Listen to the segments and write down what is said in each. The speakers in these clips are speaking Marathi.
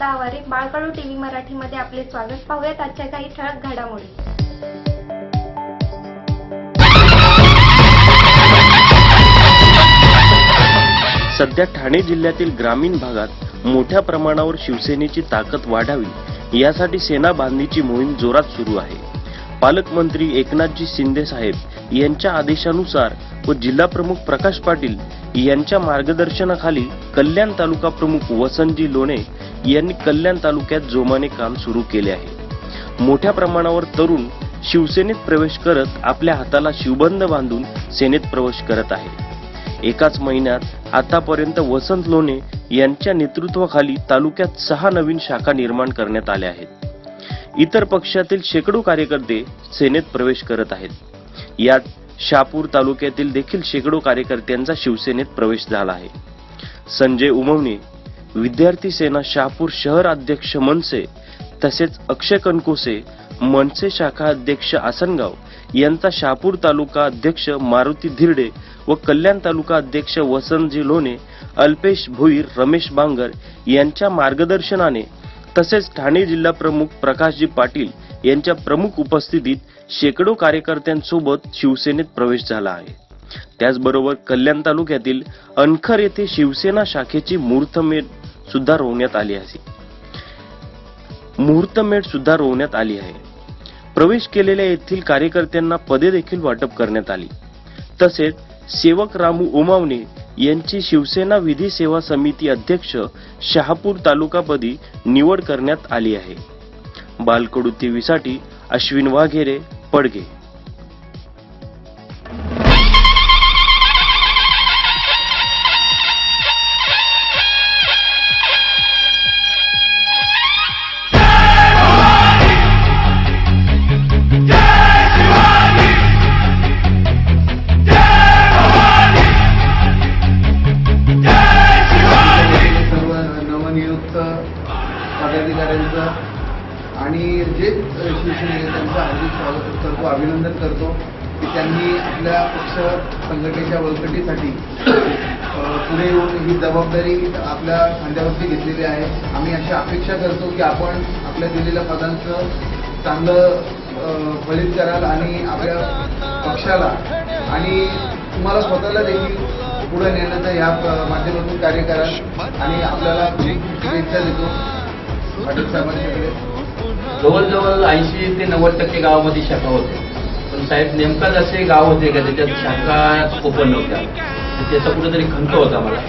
श्रद्धा आवारे बाळकडू टीव्ही मराठीमध्ये आपले स्वागत. पाहूयात आजच्या काही ठळक घडामोडी. सध्या ठाणे जिल्ह्यातील ग्रामीण भागात मोठ्या प्रमाणावर शिवसेनेची ताकद वाढावी यासाठी सेना बांधणीची मोहीम जोरात सुरू आहे. पालकमंत्री एकनाथजी शिंदे साहेब यांच्या आदेशानुसार व जिल्हा प्रमुख प्रकाश पाटील यांच्या मार्गदर्शनाखाली कल्याण तालुका प्रमुख वसंतजी लोणे यांनी कल्याण तालुक्यात जोमाने काम सुरू केले आहे. मोठ्या प्रमाणावर तरुण शिवसेनेत प्रवेश करत आपल्या हाताला शिवबंध बांधून सेनेत प्रवेश करत आहे. एकाच महिन्यात आतापर्यंत वसंत लोणे यांच्या नेतृत्वाखाली तालुक्यात सहा नवीन शाखा निर्माण करण्यात आल्या आहेत. इतर पक्षातील शेकडो कार्यकर्ते सेनेत प्रवेश करत आहेत. यात शापूर तालुक्यातील देखील शेकडो कार्यकर्त्यांचा शिवसेनेत प्रवेश झाला आहे. संजय उमवणे विद्यार्थी सेना शहापूर शहर अध्यक्ष मनसे तसेच अक्षय कणकोसे मनसे शाखा अध्यक्ष आसनगाव यांचा शहापूर तालुका अध्यक्ष मारुती धिरडे व कल्याण तालुका अध्यक्ष वसंतजी लोणे अल्पेश भोईर रमेश बांगर यांच्या मार्गदर्शनाने तसेच ठाणे जिल्हा प्रमुख प्रकाशजी पाटील यांच्या प्रमुख उपस्थितीत शेकडो कार्यकर्त्यांसोबत शिवसेनेत प्रवेश झाला आहे. त्याचबरोबर कल्याण तालुक्यातील अनखर येथे शिवसेना शाखेची मूर्तमेढ सुद्धा रोवण्यात आली आहे. मुहूर्तमेढ सुद्धा रोवण्यात आली आहे. प्रवेश केलेल्या येथील कार्यकर्त्यांना पदे देखील वाटप करण्यात आली. तसेच सेवक रामू उमावणे यांची शिवसेना विधी सेवा समिती अध्यक्ष शहापूर तालुकापदी निवड करण्यात आली आहे. बालकडू टीव्हीसाठी अश्विन वाघेरे पडगे पदाधिकाऱ्यांचं आणि जे शिवसेनेचे त्यांचं हार्दिक स्वागत करतो अभिनंदन करतो की त्यांनी आपल्या पक्ष संघटनेच्या बळकटीसाठी पुढे येऊन ही जबाबदारी आपल्या खांद्यावरती घेतलेली आहे. आम्ही अशी अपेक्षा करतो की आपण आपल्या दिलेल्या पदांचं चांगलं फलित कराल आणि आपल्या पक्षाला आणि तुम्हाला स्वतःला देखील पुढे नेण्याचं या माध्यमातून कार्य कराल आणि आपल्याला शुभेच्छा देतो. जवळजवळ ऐंशी ते नव्वद टक्के गावामध्ये शाखा होते पण साहेब नेमकाच असे गाव होते का त्याच्यात शाखा ओपन नव्हत्या त्याचा कुठेतरी खंत होता मला.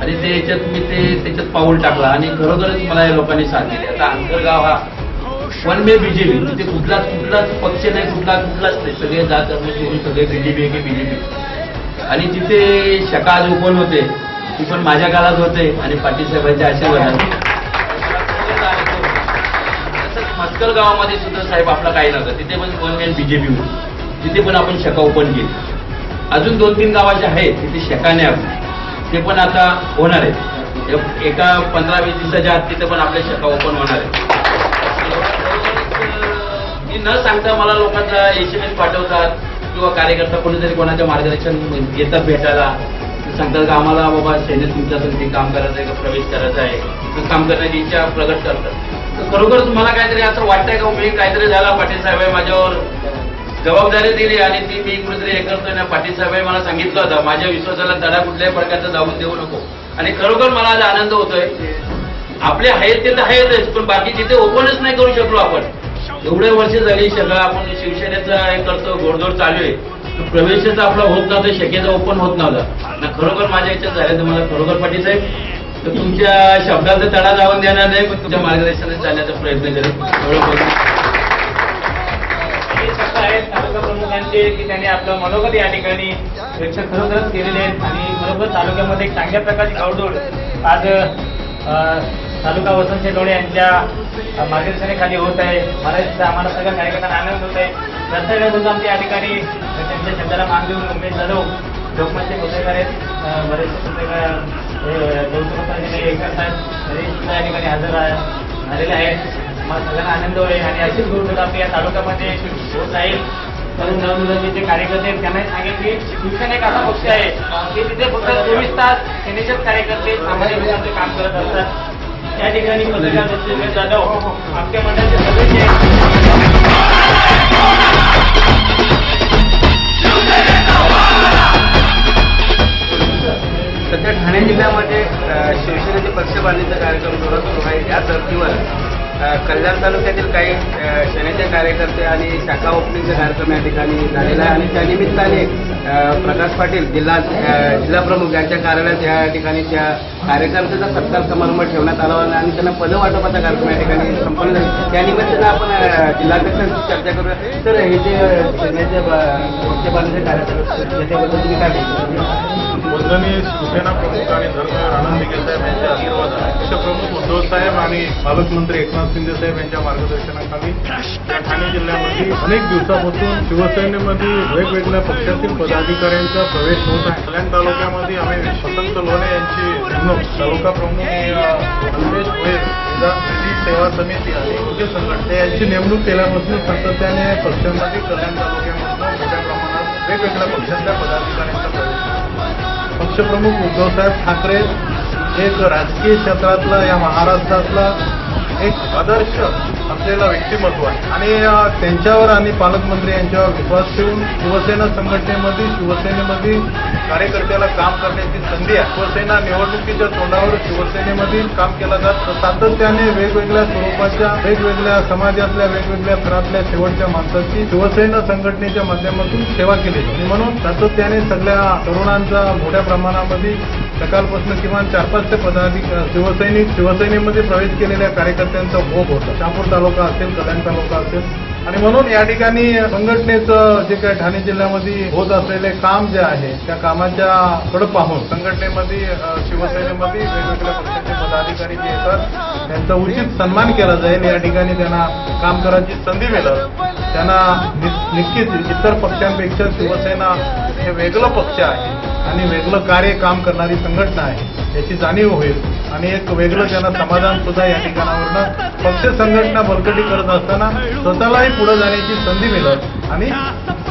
आणि ते याच्यात मी ते त्याच्यात पाऊल टाकला आणि खरोखरच मला या लोकांनी साथ दिली आता आंतरगाव हा वन मे बीजेपी तिथे कुठलाच कुठलाच पक्ष नाही कुठला कुठलाच नाही. सगळे जात सोडून सगळे बीजेपी की बीजेपी आणि तिथे शाखा आज ओपन होते ती पण माझ्या काळात होते आणि पाटील साहेबांच्या आशीर्वादात तसंच गावामध्ये सुद्धा साहेब आपला काही नव्हतं. तिथे पण वन मॅन बीजेपी होती. तिथे पण आपण शाखा ओपन केली अजून दोन तीन गावाचे आहेत तिथे शकाने नाही ते पण आता होणार आहेत. एका पंधरा वीस दिवसाच्या आत तिथे पण आपल्या शकाऊ ओपन होणार आहेत. मी न सांगता मला लोकांचा एस एम एस पाठवतात किंवा कार्यकर्ता कोणीतरी कोणाच्या मार्गदर्शन येतात भेटायला. सांगतात का आम्हाला बाबा सैन्य तुमच्यासाठी काम करायचं आहे का प्रवेश करायचा आहे काम करण्याची इच्छा प्रगट करतात. तर खरोखरच मला काहीतरी असं वाटतंय का? मी काहीतरी झाला. पाटील साहेब माझ्यावर जबाबदारी दिली आणि ती मी कुठेतरी हे करतोय ना? पाटील साहेब मला सांगितलं होतं. माझ्या विश्वासाला तडा कुठल्याही प्रकारचा जाऊन देऊ नको. आणि खरोखर मला आज आनंद होतोय. आपले आहेत ते तर आहेतच पण बाकी तिथे ओपनच नाही करू शकलो आपण. एवढे वर्ष झाली सगळं आपण शिवसेनेचा हे करतो गोडधोड चालू आहे. प्रवेशच आपला होत नव्हता शक्यता ओपन होत नव्हता. ना खरोखर माझ्या याच्यात झालं तर मला खरोखर पाटील साहेब तर तुमच्या शब्दाचा तडा जाऊन देणार नाही पण तुमच्या मार्गदर्शनात चालण्याचा प्रयत्न करेल हे तालुका की त्यांनी आपलं मनोगत या ठिकाणी व्यक्त खरोखरच केलेले आहेत आणि खरोखर तालुक्यामध्ये एक चांगल्या प्रकारची गावडोळ आज तालुका वसंत शेटोळे यांच्या मार्गदर्शनाखाली होत आहे. मला आम्हाला सगळ्या कार्यकर्त्यांना आनंद होत आहे. रस्त्यावर सुद्धा आमच्या या ठिकाणी त्यांच्या शब्दाला मान देऊन उमेश जाधव लोकमतचे पत्रकार आहेत अ, बरेचसे पत्रकार हे, गौतम आणि एकनाथ या ठिकाणी हजर झालेले आहेत. मला सगळ्यांना आनंद होईल आणि अशीच गोष्ट आपल्या या तालुक्यामध्ये होत राहील. तरुण नवमुलांचे जे कार्यकर्ते आहेत त्यांनाही सांगेल की शिवसेना एक असा पक्ष आहे की तिथे फक्त चोवीस तास सेनेचेच कार्यकर्ते सामाजिक लोकांचे काम करत असतात. त्या ठिकाणी पत्रकार दत्तगिरी जाधव आमच्या मंडळाचे सदस्य सध्या ठाणे जिल्ह्यामध्ये शिवसेनेचे पक्ष बांधणीचा कार्यक्रम जोरात सुरू आहे. या धर्तीवर कल्याण तालुक्यातील काही सेनेचे कार्यकर्ते आणि शाखा ओपनिंगचा कार्यक्रम या ठिकाणी झालेला आहे. आणि त्यानिमित्ताने प्रकाश पाटील जिल्हा जिल्हाप्रमुख जिल्हा प्रमुख यांच्या कार्यालयात या ठिकाणी त्या कार्यकर्त्याचा सत्कार समारंभ ठेवण्यात आला होता आणि त्यांना पदवाटपाचा कार्यक्रम या ठिकाणी संपन्न झाला आपण जिल्हाध्यक्षांची चर्चा करूया. तर हे जे सेनेचे ब- पक्षबांधणीचे कार्यकर्ते त्याच्याबद्दल तुम्ही काय बोलता? वंदनीय शिवसेना प्रमुख आणि धर्मवीर आनंद दिघे साहेब यांचे आशीर्वाद पक्षप्रमुख उद्धव साहेब आणि पालकमंत्री एकनाथ शिंदे साहेब यांच्या मार्गदर्शनाखाली या ठाणे जिल्ह्यामध्ये अनेक दिवसापासून शिवसेनेमध्ये वेगवेगळ्या पक्षातील पदाधिकाऱ्यांचा प्रवेश होत आहे कल्याण तालुक्यामध्ये आम्ही वसंत लोणे यांची नेमणूक तालुका प्रमुख अल्पेश सेवा समिती आणि उद्योग संघटना यांची नेमणूक केल्यापासून सातत्याने पक्षांमध्ये कल्याण तालुक्यामध्ये मोठ्या प्रमाणात वेगवेगळ्या पक्षांच्या पदाधिकाऱ्यांचा प्रवेश पक्षप्रमुख उद्धवसाहेब ठाकरे एक राजकीय क्षेत्रातला या महाराष्ट्रातला एक आदर्श असलेला व्यक्तिमत्व आहे. आणि त्यांच्यावर आणि पालकमंत्री यांच्यावर विश्वास ठेवून शिवसेना संघटनेमध्ये शिवसेनेमध्ये कार्यकर्त्याला काम करण्याची संधी आहे. शिवसेना निवडणुकीच्या तोंडावर शिवसेनेमध्ये काम केलं जात सातत्याने वेगवेगळ्या स्वरूपाच्या वेगवेगळ्या समाजातल्या वेगवेगळ्या थरातल्या शेवटच्या माणसाची शिवसेना संघटनेच्या माध्यमातून सेवा केली जाते. म्हणून सातत्याने सगळ्या तरुणांचा मोठ्या प्रमाणामध्ये सकाळपासून किमान चार पाच ते पदाधिक शिवसैनिक शिवसेनेमध्ये प्रवेश केलेल्या कार्यकर्त्यांचा भोग होता. शहापूर तालुका असेल कल्याण तालुका असेल. आणि म्हणून या ठिकाणी संघटनेचं जे काही ठाणे जिल्ह्यामध्ये होत असलेले काम जे आहे त्या कामाच्या कडे पाहून संघटनेमध्ये शिवसेनेमध्ये वेगवेगळ्या पक्षाचे पदाधिकारी जे येतात त्यांचा उचित सन्मान केला जाईल. या ठिकाणी त्यांना काम करायची संधी मिळेल. त्यांना नि- नक्कीच इतर पक्षांपेक्षा शिवसेना हे वेगळं पक्ष आहे आणि वेगळं कार्य काम करणारी संघटना आहे याची जाणीव होईल. आणि एक वेगळं त्यांना समाधान सुद्धा या ठिकाणावरनं पक्ष संघटना बळकटी करत असताना स्वतःलाही पुढे जाण्याची संधी मिळत आणि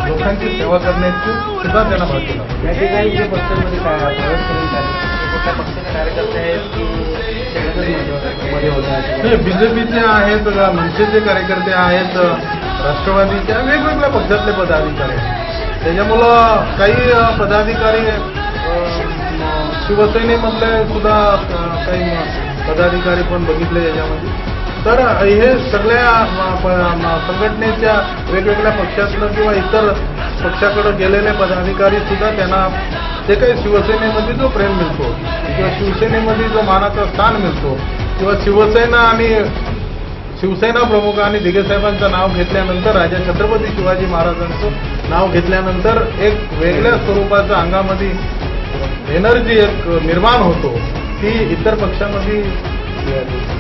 लोकांची सेवा करण्याची सुद्धा त्यांना भाग दिला या ठिकाणी जे पक्षांमध्ये काय प्रवेश करून झाले ते कुठल्या पक्षाचे कार्यकर्ते आहेत की मध्ये बीजेपीचे आहेत मनसेचे कार्यकर्ते आहेत? राष्ट्रवादीच्या वेगवेगळ्या पक्षातले पदाधिकारी त्याच्यामुळं काही पदाधिकारी शिवसेनेमधले सुद्धा काही पदाधिकारी पण बघितले याच्यामध्ये. तर हे सगळ्या प- संघटनेच्या वेगवेगळ्या पक्षातलं किंवा इतर पक्षाकडे गेलेले पदाधिकारी सुद्धा त्यांना जे काही शिवसेनेमध्ये जो प्रेम मिळतो किंवा शिवसेनेमध्ये जो मानाचा स्थान मिळतो किंवा शिवसेना आणि शिवसेना प्रमुख आणि दिघे नाव घेतल्यानंतर राजा छत्रपती शिवाजी महाराजांचं नाव घेतल्यानंतर एक वेगळ्या स्वरूपाचं अंगामध्ये एनर्जी एक निर्माण होतो. ती इतर पक्षामध्ये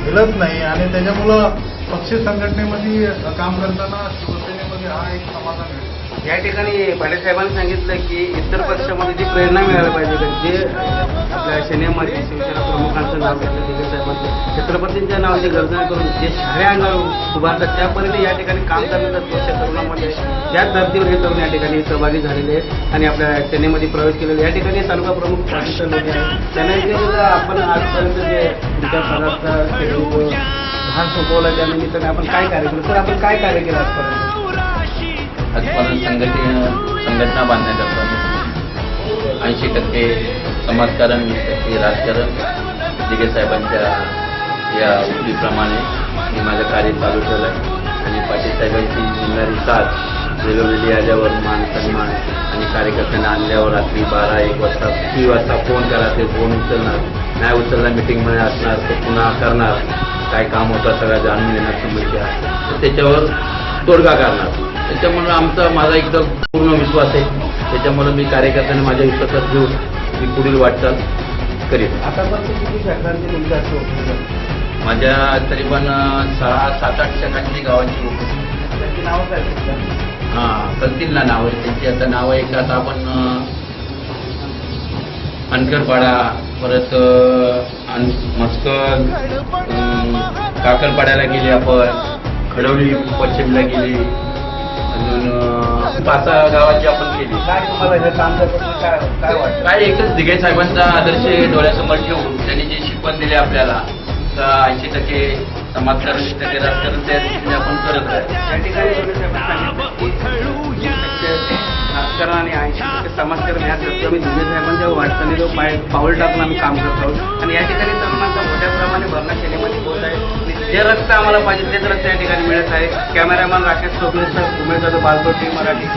मिळत नाही आणि त्याच्यामुळं पक्ष संघटनेमध्ये काम करताना शिवसेनेमध्ये हा एक समाधान मिळतो. या ठिकाणी पाटील साहेबांनी सांगितलं की इतर पक्षामध्ये जी प्रेरणा मिळायला पाहिजे जे आपल्या सिनेमाचे शिवसेना प्रमुखांचं नाव घेतलं दिघे साहेबांचं छत्रपतींच्या नावाची गर्जना करून जे शाळ्या अंगावर उभारतात त्यापर्यंत या ठिकाणी काम करण्याचा जोश या तरुणामध्ये त्याच धर्तीवर हे तरुण या ठिकाणी सहभागी झालेले आहेत आणि आपल्या सेनेमध्ये प्रवेश केलेले या ठिकाणी तालुका प्रमुख पाटील लोक आहेत. त्यांना आपण आजपर्यंत जे तुमच्या पदार्थ भाग सोपवला त्यानिमित्ताने आपण काय कार्य केलं सर आपण काय कार्य केलं आजपर्यंत? आजपासून संघटने संघटना बांधण्याकरता ऐंशी टक्के समाजकारण वीस टक्के राजकारण. दिगे साहेबांच्या या उक्तीप्रमाणे मी माझं कार्य चालू ठेवलं आहे. आणि पाटील साहेबांची मिळणारी साथ वेळोवेळी आल्यावर मान सन्मान आणि कार्यकर्त्यांना आणल्यावर रात्री बारा एक वाजता किती वाजता फोन करा ते फोन उचलणार. नाही उचलला मिटिंगमध्ये असणार ते पुन्हा करणार. काय काम होतं सगळं जाणून घेणार समस्या तर त्याच्यावर तोडगा काढणार त्याच्यामुळे आमचा माझा एकदम पूर्ण विश्वास आहे त्याच्यामुळे मी कार्यकर्त्यांना माझ्या विश्वासात घेऊन मी पुढील वाटचाल करीन आतापर्यंत किती शाखांचे तुमच्या असे ओपनिंग झाले? माझ्या तरी पण सहा सात आठ टक्कांची गावांची. त्यांची नावं काय? हां करतील ना नावं त्यांची आता नावं एक आता आपण अनकरपाडा परत अन अं, काकरपाड्याला गेली आपण खडवली पश्चिमला गेली. अजून पाच सहा गावाची आपण केली. काय तुम्हाला हे काम करताना काय काय वाटतं? काय एकच दिघे साहेबांचा आदर्श डोळ्यासमोर ठेवून त्यांनी जे शिकवण दिले आपल्याला एक ऐंशी टक्के समाजकारण वीस टक्के राजकारण त्या दृष्टीने आपण करत आहे. या ठिकाणी साहेबांनी सांगितलं. की राजकारण आणि ऐंशी टक्के समाजकारण आम्ही दुबे साहेबांच्या वाटचालीवर पाय पाऊल टाकून आम्ही काम करत आहोत. आणि या ठिकाणी तरुणांचा मोठ्या प्रमाणे भरणा केल्यामध्ये होत आहे. जे रक्त आम्हाला पाहिजे तेच रस्ते या ठिकाणी मिळत आहे कॅमेरामॅन राकेश सोबत उमेश जाधव बालकोटी मराठी.